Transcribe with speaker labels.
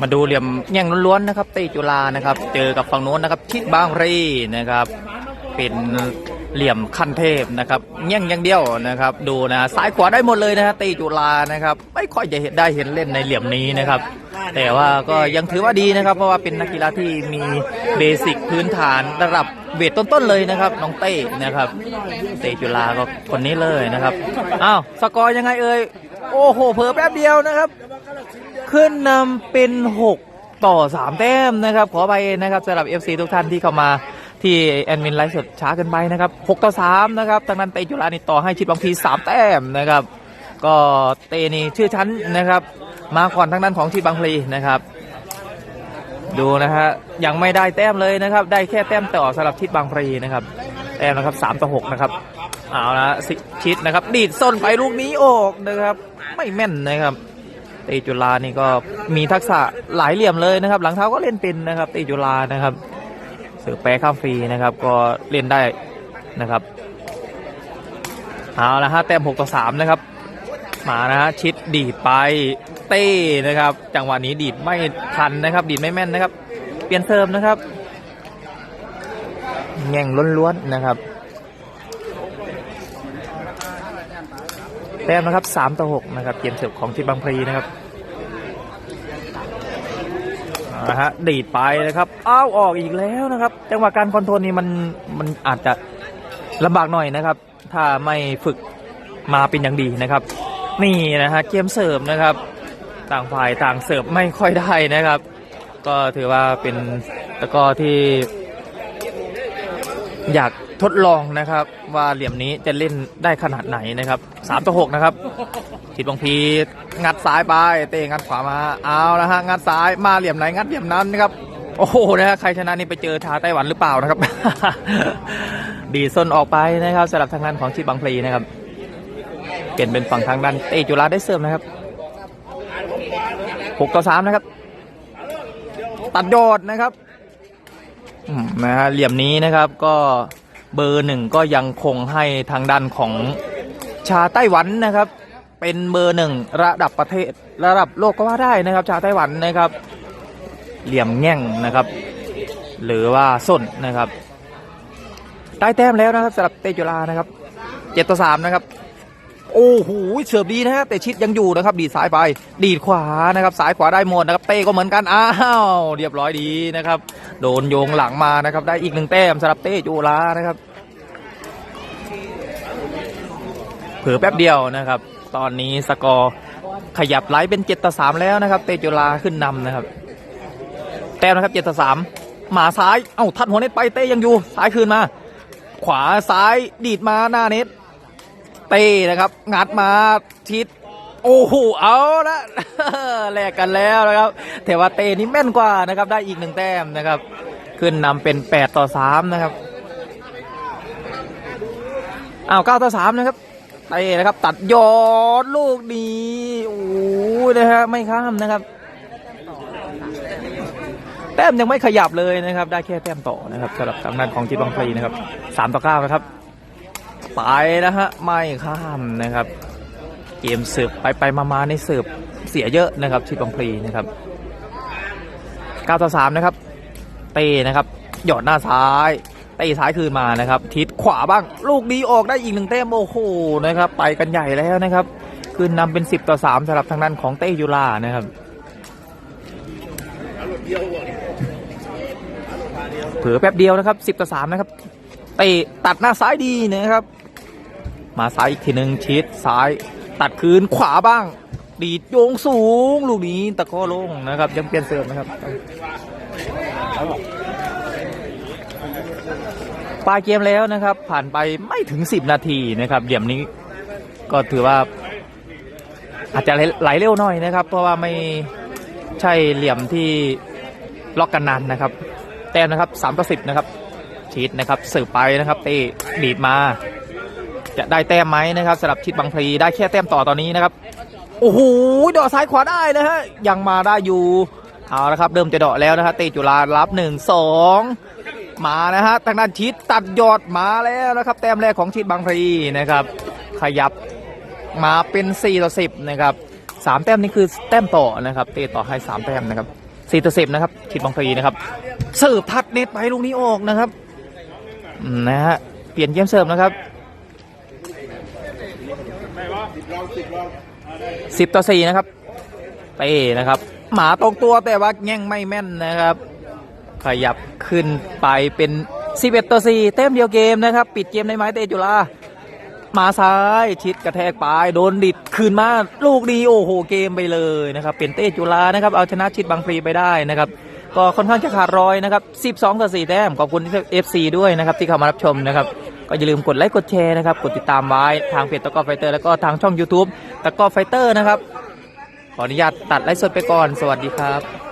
Speaker 1: มาดูเหลี่ยมแย่งล้วนๆนะครับตีจุฬานะครับ เจอกับฝั่งโน้นนะครับ ชิดบางรีนะครับ เป็น เหลี่ยมขั้นเทพนะครับแย่งอย่างเดียวนะครับดูนะซ้ายขวาได้หมดเลยนะฮะเตจุฬานะครับไม่ค่อยจะเห็นได้เห็นเล่นในเหลี่ยมนี้นะครับ แต่ว่าก็ยังถือว่าดีนะครับ เพราะว่าเป็นนักกีฬาที่มีเบสิกพื้นฐานระดับเวทต้นๆเลยนะครับน้องเต้นะครับ เตจุฬาก็คนนี้เลยนะครับอ้าวสกอร์ยังไงเอ่ยโอ้โหเผลอแป๊บเดียวนะครับ ขึ้นนำเป็น 6 ต่อ 3 แต้มนะครับ ขอไปนะครับสำหรับ FC ทุกท่านที่เข้ามา ที่แอดมินไลฟ์สดช้าเกินไปนะครับ6ต่อ3นะครับทางนั้นเตจุฬานี่ต่อให้ชิดบางพี3แต้มนะครับ ก็เตนี่ชื่อชั้นนะครับ มาก่อนทางด้านของชิดบางพลีนะครับ ดูนะฮะยังไม่ได้แต้มเลยนะครับ ได้แค่แต้มต่อสำหรับชิดบางพลีนะครับแต้มนะครับ3ต่อ6นะครับเอาละสิชิดนะครับดีดส้นไปลูกนี้ออกนะครับ ไม่แม่นนะครับเตจุฬานี่ก็มีทักษะหลายเหลี่ยมเลยนะครับ หลังเท้าก็เล่นเป็นนะครับเตจุฬานะครับ เสือแปรข้ามฟรีนะครับ ก็เล่นได้นะครับเอาละฮะแต้ม6ต่อ3นะครับ มานะฮะชิดดีดไปเต้นะครับ จังหวะนี้ดีดไม่ทันนะครับ ดีดไม่แม่นนะครับ เปลี่ยนเซิร์ฟนะครับแง่งล้วนๆนะครับ แต้มนะครับ3ต่อ6นะครับเกมเสิร์ฟของทีมบางพลีนะครับ เอาละฮะดีดไปนะครับอ้าวออกอีกแล้วนะครับ จังหวะการคอนโทรลนี่มันมันอาจจะลำบากหน่อยนะครับ ถ้าไม่ฝึกมาเป็นอย่างดีนะครับ นี่นะฮะเกมเสิร์ฟนะครับ ต่างฝ่ายต่างเสิร์ฟไม่ค่อยได้นะครับ ก็ถือว่าเป็นตะกร้อที่ อยากทดลองนะครับ ว่าเหลี่ยมนี้จะเล่นได้ขนาดไหนนะครับสามต่อหกนะครับทิดบางพีงัดซ้ายไปเตะงัดขวามาเอาละฮะงัดซ้ายมาเหลี่ยมไหนงัดเหลี่ยมนั้นนะครับโอ้โหนะฮะใครชนะนี่ไปเจอทาไต้หวันหรือเปล่านะครับ ดีส้นออกไปนะครับสำหรับทางด้านของชิดบางพลีนะครับเปลี่ยนเป็นฝั่งทางด้านเตจุฬาได้เสริมนะครับหกต่อสามนะครับ ตัดโดดนะครับ อืมนะฮะเหลี่ยมนี้นะครับก็เบอร์หนึ่งก็ยังคงให้ทางด้านของชาไต้หวันนะครับ เป็นเบอร์หนึ่งระดับประเทศระดับโลกก็ว่าได้นะครับ ชาไต้หวันนะครับ เหลี่ยมแง่งนะครับ หรือว่าส้นนะครับได้แต้มแล้วนะครับสำหรับเตจุฬานะครับเจ็ดต่อสามนะครับ โอ้โหเฉิบดีนะฮะแต่ชิดยังอยู่นะครับ ดีดซ้ายไป ดีดขวานะครับซ้ายขวาได้หมดนะครับเต้ก็เหมือนกันอ้าวเรียบร้อยดีนะครับ โดนโยงหลังมานะครับ ได้อีกหนึ่งแต้มสำหรับเต้จูลานะครับเผื่อแป๊บเดียวนะครับ ตอนนี้สกอร์ขยับไหลเป็นเจ็ดต่อสามแล้วนะครับ เต้จุลาขึ้นนำนะครับ แต้มนะครับเจ็ดต่อสามหมาซ้าย เอ้าทัดหัวเน็ตไปเต้ยังอยู่ซ้ายคืนมา ขวาซ้ายดีดมาหน้าเน็ต เต้นะครับ งัดมาทิศโอ้โหเอาละแลกกันแล้วนะครับแต่ว่าเต้นี่แม่นกว่านะครับ ได้อีกหนึ่งแต้มนะครับ ขึ้นนำเป็นแปดต่อสามนะครับอ้าวเก้าต่อสามนะครับเต้นะครับ ตัดยอดลูกนี้โอ้ยนะฮะไม่ข้ามนะครับ แต้มยังไม่ขยับเลยนะครับ ได้แค่แต้มต่อนะครับสำหรับทางด้านของจีบังพลีนะครับสามต่อเก้านะครับ ไปนะฮะไม่ข้ามนะครับ เกมเสิร์ฟไปไปมามาในเสิร์ฟเสียเยอะนะครับที่บางพลีนะครับ9ต่อ3นะครับ เตนะครับ หยอดหน้าซ้ายเตซ้ายคืนมานะครับ ทิศขวาบ้าง ลูกนี้ออกได้อีกหนึ่งแต้มโอ้โหนะครับ ไปกันใหญ่แล้วนะครับคืนนำเป็น 10 ต่อ3สำหรับทางด้านของเต้ยูลานะครับเผือแป๊บเดียวนะครับ 10 ต่อ3นะครับเตะตัดหน้าซ้ายดีนะครับ มาซ้ายอีกทีหนึ่งชิดซ้ายตัดคืนขวาบ้าง ดีดโยงสูง ลูกนี้ตะก้ลงนะครับ ยังเปลี่ยนเสิร์ฟนะครับปลายเกมแล้วนะครับ ผ่านไปไม่ถึง 10 นาทีนะครับเหลี่ยมนี้ก็ถือว่า อาจจะไหลเร็วหน่อยนะครับ เพราะว่าไม่ใช่เหลี่ยมที่ล็อกกันนานนะครับ แต้มนะครับ3ต่อ10นะครับชีดนะครับสืบไปนะครับเตะดีดมา จะได้แต้มไหมนะครับสำหรับชิดบางพลีได้แค่แต้มต่อตอนนี้นะครับ โอ้โหดอกซ้ายขวาได้นะฮะยังมาได้อยู่เอาละครับเริ่มจะเดาะแล้วนะฮะเตจุฬารับหนึ่งสองมานะฮะทางด้านชิดตัดยอดมาแล้วนะครับ แต้มแรกของชิดบางพลีนะครับ ขยับมาเป็น4ต่อ10นะครับสามแต้มนี่คือแต้มต่อนะครับ เตต่อให้สามแต้มนะครับ4ต่อ10นะครับชิดบางพลีนะครับเสิร์ฟทัดเน็ตไปลูกนี้ออกนะครับนะฮะเปลี่ยนเกมเสิร์ฟนะครับ สิบต่อสี่นะครับเต้นะครับ หมาตรงตัวแต่ว่าแง่งไม่แม่นนะครับ ขยับขึ้นไปเป็น11ต่อ4เต็มเดียวเกมนะครับ ปิดเกมในไม้เตจุฬามาซ้ายชิดกระแทกไปโดนดิดคืนมาลูกดีโอ้โหเกมไปเลยนะครับ เป็นเตจุฬานะครับเอาชนะชิดบางพลีไปได้นะครับ ก็ค่อนข้างจะขาดรอยนะครับ 12 ต่อ 4 แต้มขอบคุณ FC ด้วยนะครับที่เข้ามารับชมนะครับ ก็อย่าลืมกดไลค์กดแชร์นะครับ กดติดตามไว้ทางเพจตะก้อไฟเตอร์แล้วก็ทางช่อง YouTube ตะก้อไฟเตอร์นะครับ ขออนุญาตตัดไลฟ์สดไปก่อน สวัสดีครับ